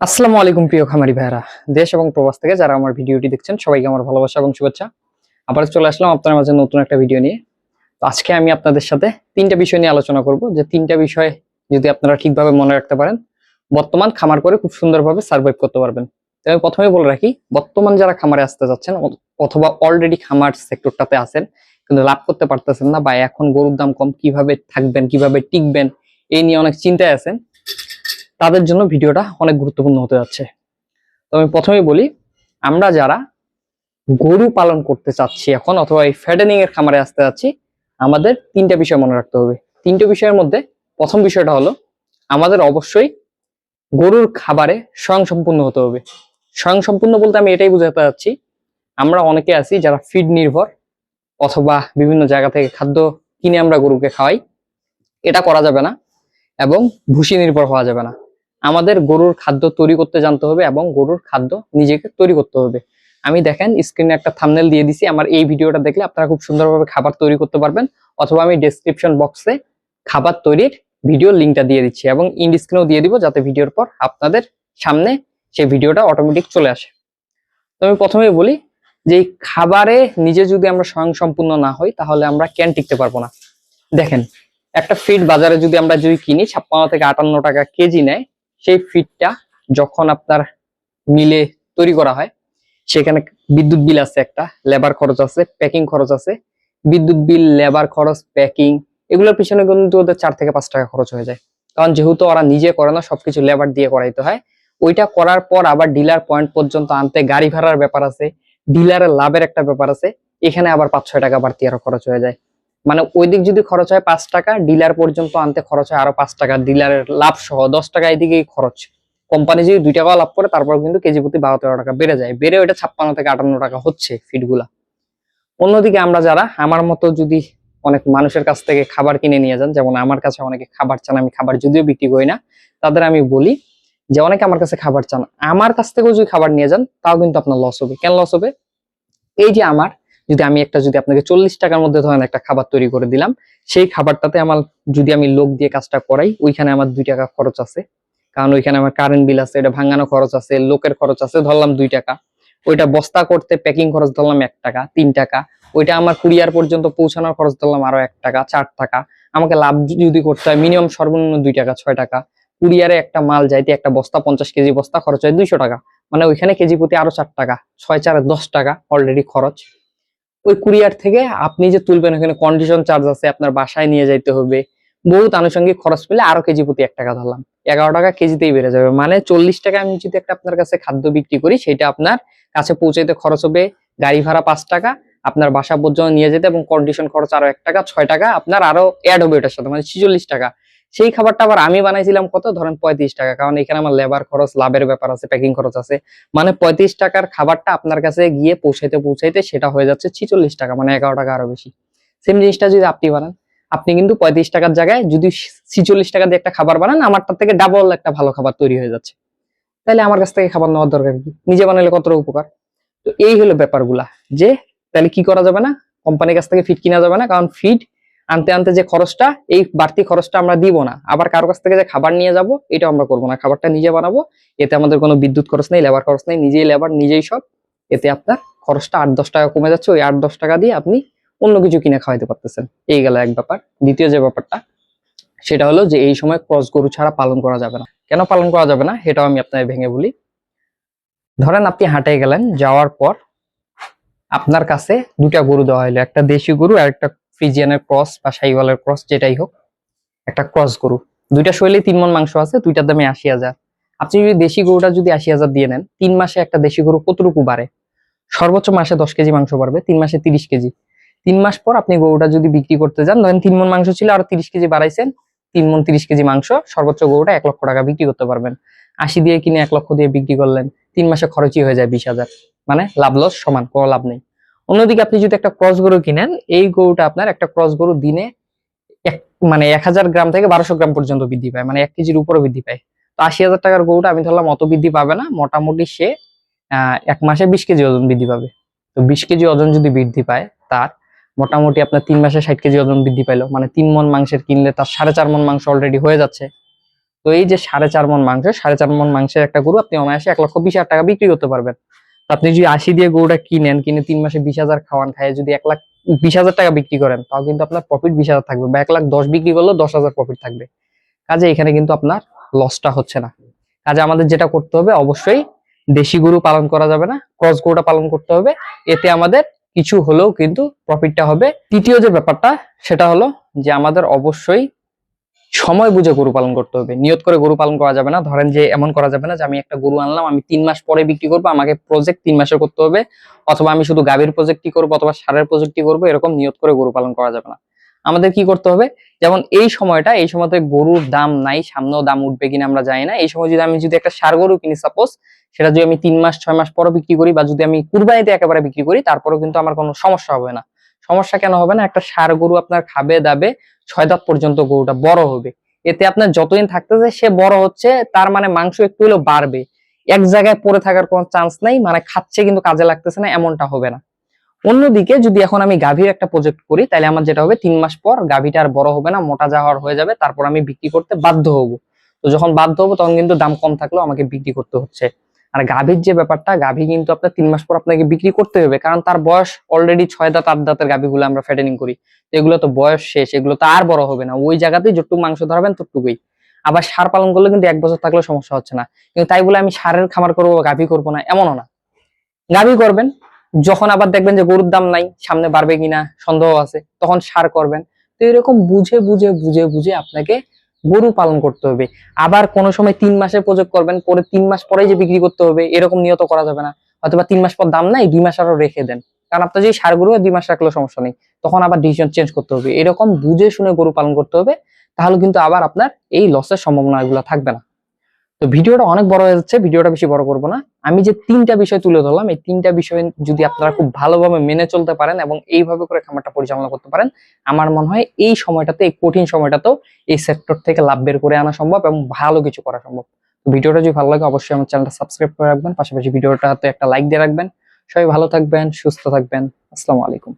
আসসালামু আলাইকুম প্রিয় খামারি ভাইরা দেশ এবং প্রবাস থেকে যারা আমার ভিডিওটি দেখছেন, সবাইকে আমার ভালোবাসা এবং শুভেচ্ছা। আবার চলে আসলাম আপনার মাঝে নতুন একটা ভিডিও নিয়ে। তো আজকে আমি আপনাদের সাথে তিনটা বিষয় নিয়ে আলোচনা করব। যে তিনটা বিষয় যদি আপনারা ঠিকভাবে মনে রাখতে পারেন, বর্তমান খামার করে খুব সুন্দরভাবে সার্ভাইভ করতে পারবেন। তো আমি প্রথমে বলে রাখি, বর্তমান যারা খামারে আসতে যাচ্ছেন অথবা অলরেডি খামার সেক্টরটাতে আছেন, কিন্তু লাভ করতে পারতেছেন না বা এখন গরুর দাম কম, কীভাবে থাকবেন, কীভাবে টিকবেন এই নিয়ে অনেক চিন্তায় আছেন তাদের জন্য ভিডিওটা অনেক গুরুত্বপূর্ণ হতে যাচ্ছে। তো আমি প্রথমেই বলি, আমরা যারা গরু পালন করতে চাচ্ছি এখন অথবা এই ফ্যাডেনিং এর খামারে আসতে যাচ্ছি, আমাদের তিনটা বিষয় মনে রাখতে হবে। তিনটা বিষয়ের মধ্যে প্রথম বিষয়টা হলো, আমাদের অবশ্যই গরুর খাবারে স্বয়ংসম্পূর্ণ হতে হবে। স্বয়ংসম্পূর্ণ বলতে আমি এটাই বোঝাতে চাচ্ছি আমরা অনেকে আছি যারা ফিড নির্ভর অথবা বিভিন্ন জায়গা থেকে খাদ্য কিনে আমরা গরুকে খাওয়াই। এটা করা যাবে না এবং ভুসি নির্ভর হওয়া যাবে না। আমাদের গরুর খাদ্য তৈরি করতে জানতে হবে এবং গরুর খাদ্য নিজেকে তৈরি করতে হবে। আমি দেখেন স্ক্রিনে একটা থামনেল দিয়ে দিছি, আমার এই ভিডিওটা দেখলে আপনারা খুব সুন্দরভাবে খাবার তৈরি করতে পারবেন, অথবা আমি ডেসক্রিপশন বক্সে খাবার তৈরির ভিডিওর লিঙ্কটা দিয়ে দিচ্ছি এবং ইন্ড স্ক্রিনেও দিয়ে দিব যাতে ভিডিওর পর আপনাদের সামনে সেই ভিডিওটা অটোমেটিক চলে আসে। তো আমি প্রথমেই বলি যে খাবারে নিজে যদি আমরা স্বয়ংসম্পূর্ণ না হই, তাহলে আমরা ক্যান টিকতে পারব না? দেখেন, একটা ফিড বাজারে যদি আমরা যদি কিনি, ছাপ্পান্ন থেকে আটান্ন টাকা কেজি নেয় সেই ফিডটা যখন আপনার মিলে তৈরি করা হয়, সেখানে বিদ্যুৎ বিল আছে একটা লেবার খরচ আছে প্যাকিং খরচ আছে। বিদ্যুৎ বিল লেবার খরচ প্যাকিং এগুলোর পিছনে কিন্তু ওদের চার থেকে পাঁচ টাকা খরচ হয়ে যায়। কারণ যেহেতু ওরা নিজে করে না, সবকিছু লেবার দিয়ে করাইতে হয়। ওইটা করার পর আবার ডিলার পয়েন্ট পর্যন্ত আনতে গাড়ি ভাড়ার ব্যাপার আছে ডিলারের লাভের একটা ব্যাপার আছে, এখানে আবার পাঁচ ছয় টাকা বাড়তি আরও খরচ হয়ে যায়। মানে ওই দিক যদি খরচ হয় পাঁচ টাকা, ডিলার পর্যন্ত আনতে খরচ হয় আরও পাঁচ টাকা, ডিলারের লাভ সহ দশ টাকা এদিকেই খরচ। কোম্পানি যদি দুই টাকা লাভ করে তারপর কিন্তু কেজি প্রতি বারো তেরো টাকা বেড়ে যায়। বেড়ে ওইটা ছাপ্পান্ন থেকে আটান্ন টাকা হচ্ছে ফিডগুলা অন্যদিকে আমরা যারা, আমার মতো যদি অনেক মানুষের কাছ থেকে খাবার কিনে নিয়ে যান, যেমন আমার কাছে অনেকে খাবার চান, আমি খাবার যদিও বিক্রি করি না, তাদের আমি বলি যে অনেকে আমার কাছে খাবার চান। আমার কাছ থেকেও যদি খাবার নিয়ে যান, তাও কিন্তু আপনার লস হবে। কেন লস হবে? এই যে আমার যদি আমি একটা, যদি আপনাকে চল্লিশ টাকার মধ্যে ধরেন একটা খাবার তৈরি করে দিলাম, সেই খাবারটাতে আমার, যদি আমি লোক দিয়ে কাজটা করাই, ওইখানে আমার দুই টাকা খরচ আছে। কারণ ওইখানে আমার কারেন্ট বিল আছে, এটা ভাঙানো খরচ আছে, লোকের খরচ আছে, ধরলাম দুই টাকা। ওইটা বস্তা করতে প্যাকিং খরচ ধরলাম এক টাকা, তিন টাকা। ওইটা আমার কুরিয়ার পর্যন্ত পৌঁছানোর খরচ ধরলাম আরও এক টাকা, চার টাকা। আমাকে লাভ যদি করতে হয় মিনিমাম সর্বনিম্ন দুই টাকা, ছয় টাকা। কুরিয়ারে একটা মাল যাইতে একটা বস্তা, পঞ্চাশ কেজি বস্তা খরচ হয় দুইশো টাকা। মানে ওইখানে কেজি প্রতি আরও চার টাকা, ছয় চারে দশ টাকা অলরেডি খরচ। ওই কুরিয়ার থেকে আপনি যে তুলবেন, ওখানে কন্ডিশন চার্জ আছে, আপনার বাসায় নিয়ে যাইতে হবে। বহুত আনুষঙ্গিক খরচ পেলে আরও কেজি প্রতি এক টাকা ধরলাম। এগারো টাকা কেজিতেই বেড়ে যাবে। মানে চল্লিশ টাকা আমি যদি একটা আপনার কাছে খাদ্য বিক্রি করি, সেটা আপনার কাছে পৌঁছাইতে খরচ হবে গাড়ি ভাড়া পাঁচ টাকা, আপনার বাসা পর্যন্ত নিয়ে যেতে এবং কন্ডিশন খরচ আরও এক টাকা, ছয় টাকা, আপনার আরও অ্যাড হবে এটার সাথে। মানে ছিচল্লিশ টাকা। সেই খাবারটা আবার আমি বানাইছিলাম কত? ধরেন পঁয়ত্রিশ টাকা। কারণ এখানে আমার লেবার খরচ লাভের ব্যাপার আছে প্যাকিং খরচ আছে। মানে পঁয়ত্রিশ টাকার খাবারটা আপনার কাছে গিয়ে পৌঁছাইতে পৌঁছাইতে সেটা হয়ে যাচ্ছে ছিচল্লিশ টাকা মানে এগারো টাকা আরও বেশি। সেম জিনিসটা যদি আপনি বানান, আপনি কিন্তু পঁয়ত্রিশ টাকার জায়গায় যদি ছিচল্লিশ টাকা দিয়ে একটা খাবার বানান, আমারটার থেকে ডাবল একটা ভালো খাবার তৈরি হয়ে যাচ্ছে। তাহলে আমার কাছ থেকে খাবার নেওয়ার দরকার কি? নিজে বানালে কতটা উপকার? তো এই হলো ব্যাপারগুলা। যে তাহলে কি করা যাবে না? কোম্পানির কাছ থেকে ফিড কিনা যাবে না? কারণ ফিড আনতে আনতে যে খরচটা, এই বাড়তি খরচটা আমরা দিব না। আবার কারও কাছ থেকে যে খাবার নিয়ে যাব এটা আমরা করব না। খাবারটা নিজে বানাবো, এতে আমাদের কোনো বিদ্যুৎ খরচ নেই লেবার খরচ নেই, নিজেই লেবার নিজেই সব। এতে আপনার খরচটা আট দশ টাকা কমে যাচ্ছে, ওই আট দশ টাকা দিয়ে আপনি অন্য কিছু কিনে খাওয়াইতে পারতেছেন। এই গেল এক ব্যাপার। দ্বিতীয় যে ব্যাপারটা, সেটা হলো যে এই সময় ক্রস গরু ছাড়া পালন করা যাবে না। কেন পালন করা যাবে না? সেটাও আমি আপনাকে ভেঙে বলি। ধরেন আপনি হাটে গেলেন, যাওয়ার পর আপনার কাছে দুটা গরু দেওয়া হলো, একটা দেশি গরু আর একটা ফ্রিজিয়ানের ক্রস বা সাইওয়ালের ক্রস, যেটাই হোক, একটা ক্রস গরু। দুইটা শৈলী তিন মন মাংস আছে, দুইটার দামে আশি হাজার। আপনি যদি দেশি গরুটা যদি আশি হাজার দিয়ে নেন, তিন মাসে একটা দেশি গরু কতটুকু বাড়ে? সর্বোচ্চ মাসে দশ কেজি মাংস বাড়বে, তিন মাসে তিরিশ কেজি। তিন মাস পর আপনি গরুটা যদি বিক্রি করতে যান, ধরেন তিন মন মাংস ছিল, আরও তিরিশ কেজি বাড়াইছেন, তিন মন তিরিশ কেজি মাংস, সর্বোচ্চ গরুটা এক লক্ষ টাকা বিক্রি করতে পারবেন। আশি দিয়ে কিনে এক লক্ষ দিয়ে বিক্রি করলেন, তিন মাসে খরচই হয়ে যায় বিশ হাজার। মানে লাভ লস সমান, কোনো লাভ নেই। অন্যদিকে আপনি যদি একটা ক্রস গরু কিনেন, এই গরুটা আপনার একটা ক্রস গরু দিনে এক মানে এক হাজার গ্রাম থেকে বারোশো গ্রাম পর্যন্ত বৃদ্ধি পায় মানে এক কেজির উপরে বৃদ্ধি পায়। তো আশি হাজার টাকার গরুটা আমি ধরলাম অত বৃদ্ধি পাবে না, মোটামুটি সে এক মাসে বিশ কেজি ওজন বৃদ্ধি পাবে। তো বিশ কেজি ওজন যদি বৃদ্ধি পায় তার, মোটামুটি আপনার তিন মাসে ষাট কেজি ওজন বৃদ্ধি পাইলো মানে তিন মন মাংসের কিনলে তার সাড়ে চার মন মাংস অলরেডি হয়ে যাচ্ছে। তো এই যে সাড়ে চার মন মাংস, সাড়ে চার মন মাংসের একটা গরু আপনি অনায়াসে এক লক্ষ বিশ হাজার টাকা বিক্রি করতে পারবেন। আপনি যদি আশি দিয়ে গরুটা কিনেন, কিনে তিন মাসে বিশ হাজার খাওয়ান খায় যদি এক লাখ বিশ হাজার টাকা বিক্রি করেন, তাও কিন্তু আপনার প্রফিট বিশ হাজার থাকবে। বা এক লাখ দশ বিক্রি করলেও দশ হাজার প্রফিট থাকবে। কাজে এখানে কিন্তু আপনার লসটা হচ্ছে না। কাজে আমাদের যেটা করতে হবে, অবশ্যই দেশি গরু পালন করা যাবে না ক্রস গরুটা পালন করতে হবে। এতে আমাদের কিছু হলেও কিন্তু প্রফিটটা হবে। তৃতীয় যে ব্যাপারটা, সেটা হলো যে আমাদের অবশ্যই সময় বুঝে গরু পালন করতে হবে। নিয়ত করে গরু পালন করা যাবে না। ধরেন যে এমন করা যাবে না যে আমি একটা গরু আনলাম, আমি তিন মাস পরে বিক্রি করব, আমাকে প্রজেক্ট তিন মাসে করতে হবে, অথবা আমি শুধু গাভীর প্রজেক্টই করব অথবা সারের প্রজেক্টই করব, এরকম নিয়ত করে গরু পালন করা যাবে না। আমাদের কি করতে হবে? যেমন এই সময়টা, এই সময়তে গরুর দাম নাই, সামনেও দাম উঠবে কিনা আমরা জানি না। এই সময় যদি আমি যদি একটা সার গরু কিনি সাপোজ সেটা যদি আমি তিন মাস, ছয় মাস পরে বিক্রি করি বা যদি আমি কুরবানিতে একেবারে বিক্রি করি, তারপরেও কিন্তু আমার কোনো সমস্যা হবে না। সমস্যা কেন হবে না? একটা সার গরু আপনার খাবে, দাবে, ছয় দাঁত পর্যন্ত গরুটা বড় হবে। এতে আপনার যতদিন থাকতেছে, সে বড় হচ্ছে, তার মানে মাংস একটু হলেও বাড়বে। এক জায়গায় পড়ে থাকার কোনো চান্স নাই মানে খাচ্ছে কিন্তু কাজে লাগতেছে না, এমনটা হবে না। অন্যদিকে যদি এখন আমি গাভীর একটা প্রজেক্ট করি, তাহলে আমার যেটা হবে, তিন মাস পর গাভীটা আর বড় হবে না, মোটা যাওয়ার হয়ে যাবে, তারপর আমি বিক্রি করতে বাধ্য হব। তো যখন বাধ্য হব, তখন কিন্তু দাম কম থাকলেও আমাকে বিক্রি করতে হচ্ছে। আর গাভীর যে ব্যাপারটা, গাভী কিন্তু আপনার তিন মাস পর আপনাকে বিক্রি করতে হবে কারণ তার বয়স অলরেডি ছয় দাঁত, আট দাঁতের গাভীগুলো আমরা ফ্যাটেনিং করি। এগুলো তো বয়স শেষ, এগুলো তো আর বড় হবে না। ওই জায়গাতেই যতটুকু মাংস ধরাবেন ততটুকুই। আবার সার পালন করলে কিন্তু এক বছর থাকলেও সমস্যা হচ্ছে না। কিন্তু তাই বলে আমি সারের খামার করব, গাভী করব না, এমনও না। গাভী করবেন, যখন আবার দেখবেন যে গরুর দাম নাই, সামনে বাড়বে কিনা, সন্দেহ আছে, তখন সার করবেন। তো এরকম বুঝে বুঝে বুঝে বুঝে আপনাকে গরু পালন করতে হবে। আবার কোনো সময় তিন মাসে প্রজেক্ট করবেন, পরে তিন মাস পরে যে বিক্রি করতে হবে, এরকম নিয়ত করা যাবে না। অথবা তিন মাস পর দাম নাই, দুই মাস আরও রেখে দেন। কারণ আপনার যদি সার গরু দুই মাস রাখলেও সমস্যা নেই। তখন আবার ডিসিশন চেঞ্জ করতে হবে। এরকম বুঝে শুনে গরু পালন করতে হবে, তাহলে কিন্তু আবার আপনার এই লসের সম্ভাবনা এগুলো থাকবে না। তো ভিডিওটা অনেক বড় হয়ে যাচ্ছে, ভিডিওটা বেশি বড় করব না। আমি যে তিনটা বিষয় তুলে ধরলাম, এই তিনটা বিষয় যদি আপনারা খুব ভালোভাবে মেনে চলতে পারেন এবং এইভাবে করে খামারটা পরিচালনা করতে পারেন, আমার মনে হয় এই সময়টাতে, এই কঠিন সময়টাতেও এই সেক্টর থেকে লাভ বের করে আনা সম্ভব এবং ভালো কিছু করা সম্ভব। ভিডিওটা যদি ভালো লাগে, অবশ্যই আমার চ্যানেলটা সাবস্ক্রাইব করে রাখবেন। পাশাপাশি ভিডিওটাতে একটা লাইক দিয়ে রাখবেন। সবাই ভালো থাকবেন, সুস্থ থাকবেন। আসসালামু আলাইকুম।